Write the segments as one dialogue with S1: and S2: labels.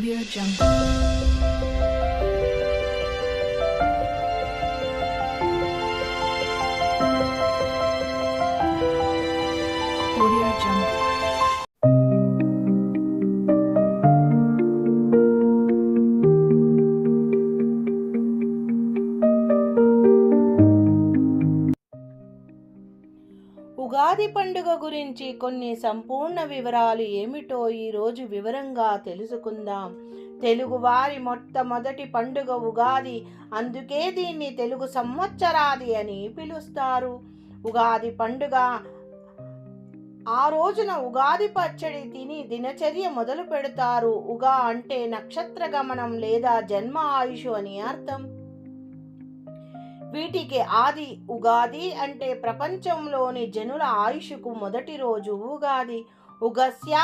S1: Audio Jungle.
S2: Ugadi పండుగ గురించి కొన్ని సంపూర్ణ వివరాలు ఏమిటో ఈరోజు వివరంగా తెలుసుకుందాం. తెలుగువారి మొట్టమొదటి పండుగ ఉగాది. అందుకే దీన్ని తెలుగు సంవత్సరాది అని పిలుస్తారు. ఉగాది పండుగ. ఆ రోజున ఉగాది పచ్చడి తిని దినచర్య మొదలు పెడతారు. ఉగా అంటే నక్షత్ర గమనం లేదా జన్మ ఆయుష్ అని అర్థం. వీటికి ఆది ఉగాది అంటే ప్రపంచంలోని జనుల ఆయుష్కు మొదటి రోజు ఉగాది. ఉగస్య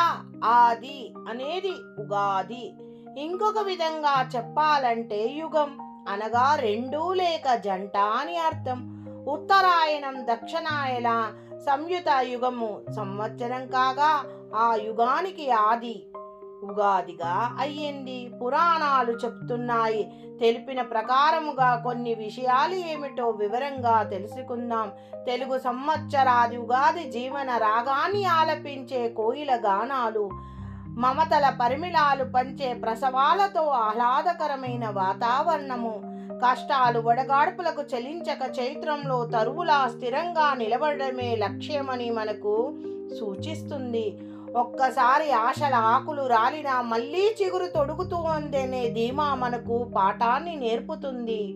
S2: ఆది అనేది ఉగాది. ఇంకొక విధంగా చెప్పాలంటే యుగం. అనగా రెండు లేక జంట అని అర్థం. ఉత్తరాయణం దక్షిణాయన సంయుత యుగము సంవత్సరం కాగా ఆ యుగానికి ఆది. ఉగాదిగా అయ్యింది. పురాణాలు చెప్తున్నాయి. తెలిపిన ప్రకారముగా కొన్ని విషయాలు ఏమిటో వివరంగా తెలుసుకుందాం. తెలుగు సంవత్సరాది ఉగాది జీవన రాగాన్ని ఆలపించే కోయిల గానాలు మమతల పరిమిళాలు పంచే ప్రసవాలతో ఆహ్లాదకరమైన వాతావరణము కష్టాలు వడగాడ్పులకు చెలించక చైత్రంలో తరువులా స్థిరంగా నిలబడమే లక్ష్యమని మనకు సూచిస్తుంది. ఒక్కసారి ఆశల ఆకులు రాలినా మళ్ళీ చిగురు తొడుగుతూ ఉందనే ధీమా మనకు పాఠాన్ని నేర్పుతుంది.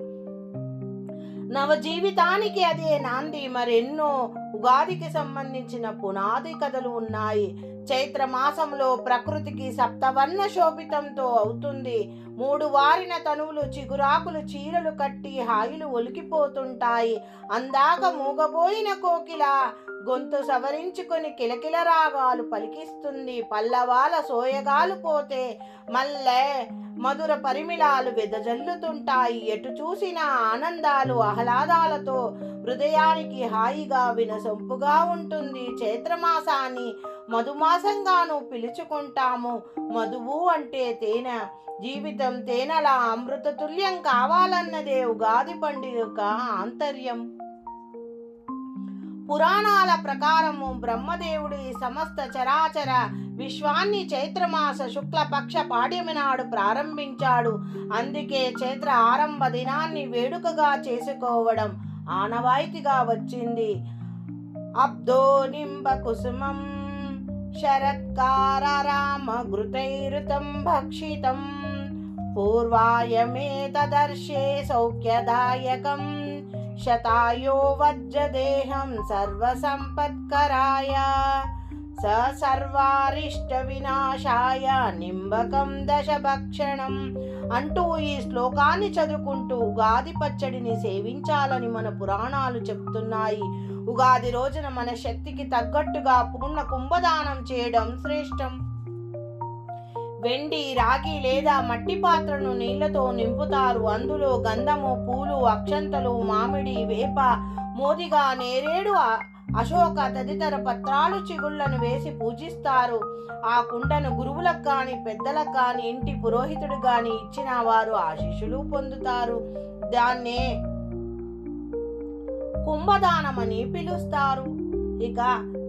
S2: నవ జీవితానికి అదే నాంది మరెన్నో ఉగాదికి సంబంధించిన పునాది కథలు ఉన్నాయి. చైత్ర మాసంలో ప్రకృతికి సప్తవర్ణ శోభితంతో అవుతుంది. మూడు వారిన తనువులు చిగురాకులు చీరలు కట్టి హాయిలు ఒలికిపోతుంటాయి. అందాక మూగబోయిన కోకిల గొంతు సవరించుకొని కిలకిల రాగాలు పలికిస్తుంది. పల్లవాల సోయగాలు పోతే మల్లె మధుర పరిమిళాలు వెదజల్లుతుంటాయి. ఎటు చూసిన ఆనందాలు ఆహ్లాదాలతో హృదయానికి హాయిగా వినసొంపుగా ఉంటుంది. చైత్రమాసాన్ని మధుమాసంగాను పిలుచుకుంటాము. మధువు అంటే తేనె జీవితం తేనెలా అమృత తుల్యం కావాలన్నదే ఉగాది పండుగ ఆంతర్యం. పురాణాల ప్రకారము బ్రహ్మదేవుడు ఈ సమస్త చరాచర విశ్వాన్ని చైత్రమాస శుక్లపక్ష పాడ్యమి నాడు ప్రారంభించాడు. అందుకే చైత్ర ఆరంభ దినాన్ని వేడుకగా చేసుకోవడం ఆనవాయితీగా వచ్చింది. అబ్దో నింబ కుసుమం శరత్కార రామ ఘృతైరుతం భక్షితం. పూర్వాయమే తదర్శే సౌఖ్యదాయకం. శతాయో వజ్రదేహం సర్వసంపత్కరాయ స సర్వారిష్ట వినాశాయ నింబకం దశభక్షణం అంటూ ఈ శ్లోకాన్ని చదువుకుంటూ ఉగాది పచ్చడిని సేవించాలని మన పురాణాలు చెప్తున్నాయి. ఉగాది రోజున మన శక్తికి తగ్గట్టుగా పూర్ణ కుంభదానం చేయడం శ్రేష్టం. వెండి రాగి లేదా మట్టి పాత్రను నీళ్ళతో నింపుతారు. అందులో గంధము పూలు అక్షంతలు మామిడి వేప మోదిగా నేరేడు అశోక తదితర పత్రాలు చిగుళ్ళను వేసి పూజిస్తారు. ఆ కుండను గురువులకు కానీ పెద్దలకు కానీ ఇంటి పురోహితుడు కానీ ఇచ్చిన వారు ఆశీస్సులు పొందుతారు. దాన్నే కుంభదానమని పిలుస్తారు. ఇక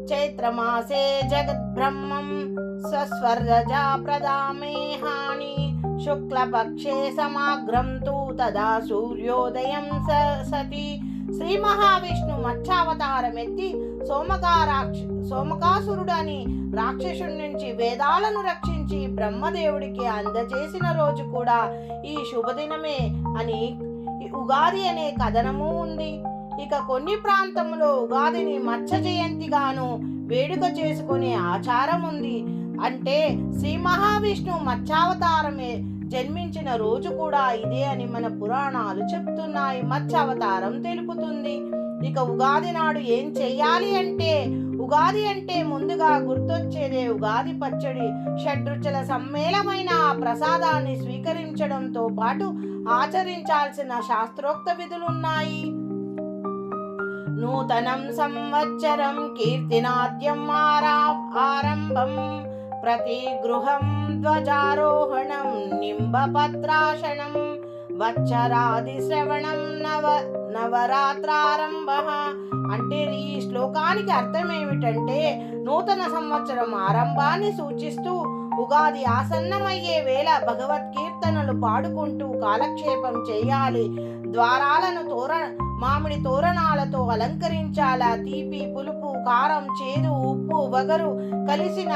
S2: చైత్రమాసే జగద్బ్రహ్మం స్వస్వర్జా ప్రదామే హాని శుక్లపక్షే సమాగ్రం తు తదా సూర్యోదయం స సతి శ్రీ మహావిష్ణు మత్స్యావతారం ఎత్తి సోమకారాక్ష సోమకాసురుడని రాక్షసుడి నుంచి వేదాలను రక్షించి బ్రహ్మదేవుడికి అందజేసిన రోజు కూడా ఈ శుభదినమే అని ఉగాది అనే కథనము ఉంది. ఇక కొన్ని ప్రాంతంలో ఉగాదిని మత్స్య జయంతిగాను వేడుక చేసుకునే ఆచారం ఉంది అంటే శ్రీ మహావిష్ణు మత్స్యావతారమే జన్మించిన రోజు కూడా ఇదే అని మన పురాణాలు చెప్తున్నాయి. మత్స్యావతారం తెలుపుతుంది. ఇక ఉగాది నాడు ఏం చెయ్యాలి అంటే ఉగాది అంటే ముందుగా గుర్తొచ్చేదే ఉగాది పచ్చడి. షడ్రుచుల సమ్మేళమైన ఆ ప్రసాదాన్ని స్వీకరించడంతో పాటు ఆచరించాల్సిన శాస్త్రోక్త విధులున్నాయి. నూతనం సంవత్సరం కీర్తినాద్యం ఆరా ఆరంభం. ప్రతి గృహం ధ్వజారోహణం నింబపత్రాశనం వచ్చరాది శ్రవణం నవ నవరాత్రారంభ. అంటే ఈ శ్లోకానికి అర్థం ఏమిటంటే నూతన సంవత్సరం ఆరంభాన్ని సూచిస్తూ ఉగాది ఆసన్నమయ్యే వేళ భగవద్గీత భగవద్కీర్తనలు పాడుకుంటూ కాలక్షేపం చేయాలి. ద్వారాలను తోర మామిడి తోరణాలతో అలంకరించాలా. తీపి పులుపు కారం చేదు ఉప్పు వగరు కలిసిన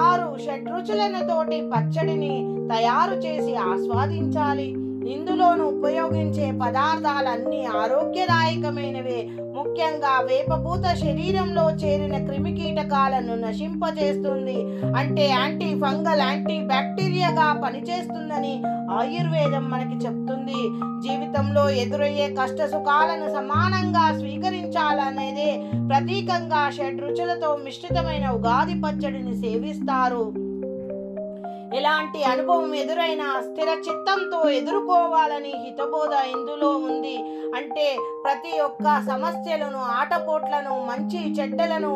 S2: ఆరు షడ్రుచులతోటి పచ్చడిని తయారు చేసి ఆస్వాదించాలి. ఇందులోను ఉపయోగించే పదార్థాలన్నీ ఆరోగ్యదాయకమైనవే. ముఖ్యంగా వేపపూత శరీరంలో చేరిన క్రిమికీటకాలను నశింపజేస్తుంది. అంటే యాంటీ ఫంగల్ యాంటీ బ్యాక్టీరియాగా పనిచేస్తుందని ఆయుర్వేదం మనకి చెప్తుంది. జీవితంలో ఎదురయ్యే కష్ట సుఖాలను సమానంగా స్వీకరించాలనేదే ప్రతీకంగా షడ్ రుచులతో మిశ్రితమైన ఉగాది పచ్చడిని సేవిస్తారు. ఎలాంటి అనుభవం ఎదురైనా స్థిర చిత్తంతో ఎదుర్కోవాలని హితబోధ ఇందులో ఉంది? అంటే ప్రతి ఒక్క సమస్యలను ఆటపోట్లను మంచి చెడ్డలను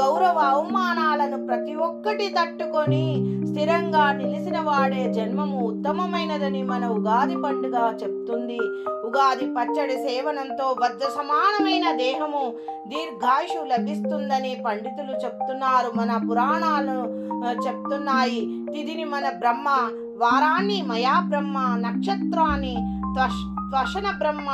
S2: గౌరవ అవమానాలను ప్రతి ఒక్కటి తట్టుకొని స్థిరంగా నిలిచిన వాడే జన్మము ఉత్తమమైనదని మన ఉగాది పండుగ చెప్తుంది. ఉగాది పచ్చడి సేవనంతో వజ్ర సమానమైన దేహము దీర్ఘాయుషు లభిస్తుందని పండితులు చెప్తున్నారు. మన పురాణాలు చెప్తున్నాయి. తిదిని మన బ్రహ్మ వారాన్ని మయా బ్రహ్మ నక్షత్రాన్ని త్వష్ త్వషణ బ్రహ్మ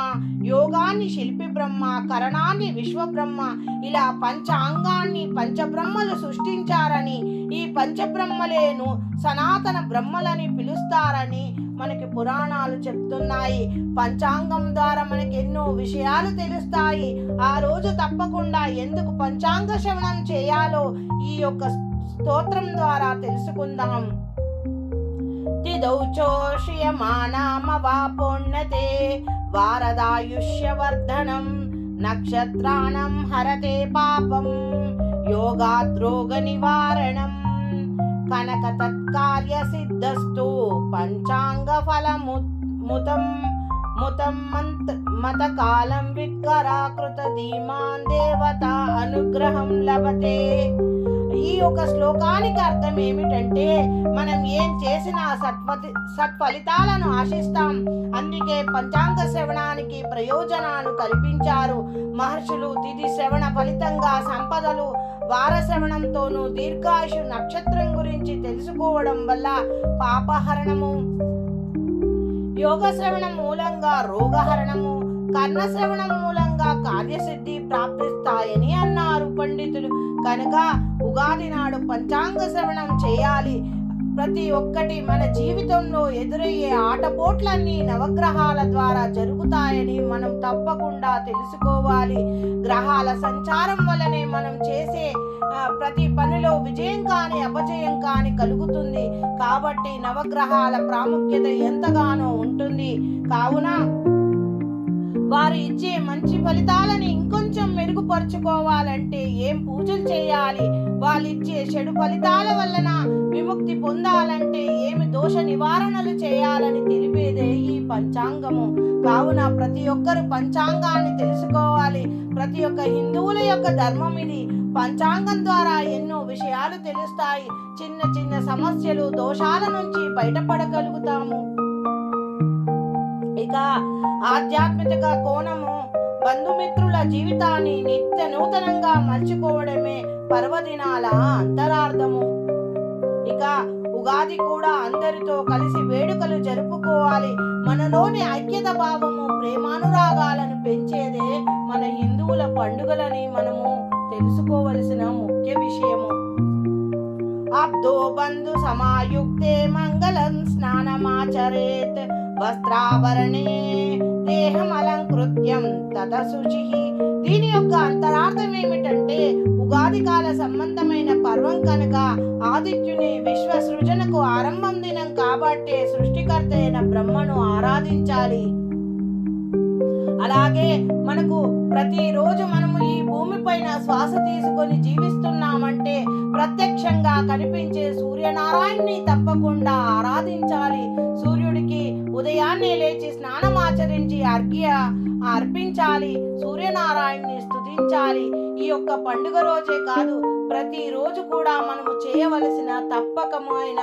S2: యోగాన్ని శిల్పి బ్రహ్మ కరణాన్ని విశ్వబ్రహ్మ ఇలా పంచాంగాన్ని పంచబ్రహ్మలు సృష్టించారని ఈ పంచబ్రహ్మలేను సనాతన బ్రహ్మలని పిలుస్తారని మనకి పురాణాలు చెప్తున్నాయి. పంచాంగం ద్వారా మనకి ఎన్నో విషయాలు తెలుస్తాయి. ఆ రోజు తప్పకుండా ఎందుకు పంచాంగ శ్రవణం చేయాలో ఈ యొక్క స్తోత్రం ద్వారా తెలుసుకుందాం. तिदौ पोन्नते वारदायुष्यवर्धनम् नक्षत्राणां हरते पापं योगाद्रोगनिवारणम् कनकतत्कार्यसिद्धस्तु पञ्चाङ्गफलमुतम् मन्त मतकालं धीमान् देवता अनुग्रहं लभते। ఈ యొక్క శ్లోకానికి అర్థం ఏమిటంటే మనం ఏం చేసినా సత్ఫలి సత్ఫలితాలను ఆశిస్తాం. అందుకే పంచాంగ శ్రవణానికి ప్రయోజనాలు కల్పించారు. మహర్షులు తిథి శ్రవణ ఫలితంగా సంపదలు వారశ్రవణంతోనూ దీర్ఘాయుషు నక్షత్రం గురించి తెలుసుకోవడం వల్ల పాపహరణము యోగ శ్రవణం మూలంగా రోగహరణము కర్ణ శ్రవణం మూలంగా కార్యసిద్ధి ప్రాప్తిస్తాయని అన్నారు పండితులు. కనుక ఉగాది నాడు పంచాంగ శ్రవణం చేయాలి. ప్రతి ఒక్కటి మన జీవితంలో ఎదురయ్యే ఆటపోట్లన్నీ నవగ్రహాల ద్వారా జరుగుతాయని మనం తప్పకుండా తెలుసుకోవాలి. గ్రహాల సంచారం వల్లనే మనం చేసే ప్రతి పనిలో విజయం కాని అపజయం కాని కలుగుతుంది. కాబట్టి నవగ్రహాల ప్రాముఖ్యత ఎంతగానో ఉంటుంది. కావున వారు ఇచ్చే మంచి ఫలితాలని ఇంకొంచెం మెరుగుపరుచుకోవాలంటే ఏం పూజలు చేయాలి? వాళ్ళు ఇచ్చే చెడు ఫలితాల వలన విముక్తి పొందాలంటే ఏమి దోష నివారణలు చేయాలని తెలిపేదే ఈ పంచాంగము. కావున ప్రతి ఒక్కరు పంచాంగాన్ని తెలుసుకోవాలి. ప్రతి ఒక్క హిందువుల యొక్క ధర్మం ఇది. పంచాంగం ద్వారా ఎన్నో విషయాలు తెలుస్తాయి. చిన్న చిన్న సమస్యలు దోషాల నుంచి బయటపడగలుగుతాము. ఇక ఆధ్యాత్మిక కోణము బంధుమిత్రుల జీవితాన్ని నిత్య నూతనంగా మలుచుకోవడమే పర్వదినాల అంతరార్థము. ఇక ఉగాది కూడా అందరితో కలిసి వేడుకలు జరుపుకోవాలి. మనలోని ఐక్యత భావము ప్రేమానురాగాలను పెంచేదే మన హిందువుల పండుగలని మనము తెలుసుకోవలసిన ముఖ్య విషయము. అబ్దో బంధు సమాయుక్తే మంగళం స్నానమాచరేత్ వస్త్రాభరణే దేహం అలంకృత్యం తత శుచి దీని యొక్క అంతరార్థం ఏమిటంటే ఉగాది కాల సంబంధమైన పర్వం కనుక ఆదిత్యుని విశ్వ సృజనకు ఆరంభం దినం కాబట్టే సృష్టికర్త అయిన బ్రహ్మను ఆరాధించాలి. అలాగే మనకు ప్రతిరోజు మనము ఈ భూమిపైన శ్వాస తీసుకొని జీవిస్తున్నామంటే ప్రత్యక్షంగా కనిపించే సూర్యనారాయణని తప్పకుండా ఆరాధించాలి. సూర్యుడికి ఉదయాన్నే లేచి స్నానం ఆచరించి అర్ఘ్య అర్పించాలి. సూర్యనారాయణని స్తుతించాలి. ఈ యొక్క పండుగ రోజే కాదు ప్రతిరోజు కూడా మనము చేయవలసిన తప్పకమైన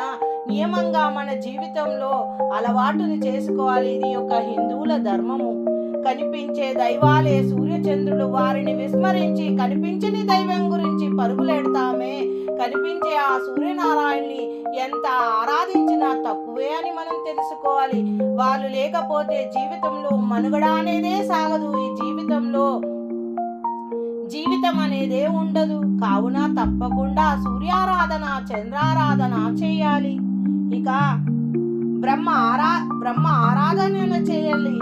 S2: నియమంగా మన జీవితంలో అలవాటుని చేసుకోవాలి. ఇది యొక్క హిందువుల ధర్మము. కనిపించే దైవాలే సూర్యచంద్రులు. వారిని విస్మరించి కనిపించని దైవం గురించి పరుగులెడతామే. కనిపించే ఆ సూర్యనారాయణని ఎంత ఆరాధించినా తక్కువే అని మనం తెలుసుకోవాలి. వాళ్ళు లేకపోతే జీవితంలో మనుగడ అనేదే సాగదు. ఈ జీవితంలో జీవితం అనేదే ఉండదు. కావున తప్పకుండా సూర్యారాధన చంద్రారాధన చేయాలి. ఇక బ్రహ్మ ఆరా బ్రహ్మ ఆరాధన చేయాలి.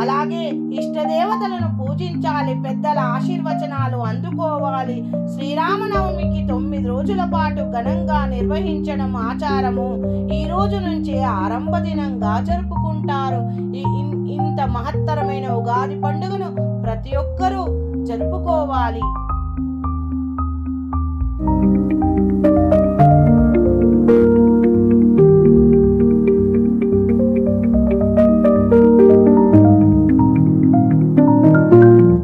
S2: అలాగే ఇష్టదేవతలను పూజించాలి పెద్దల ఆశీర్వచనాలు అందుకోవాలి. శ్రీరామనవమికి తొమ్మిది రోజుల పాటు ఘనంగా నిర్వహించడం ఆచారము. ఈ రోజు నుంచే ఆరంభ దినంగా జరుపుకుంటారు. ఇంత మహత్తరమైన ఉగాది పండుగను ప్రతి ఒక్కరూ జరుపుకోవాలి.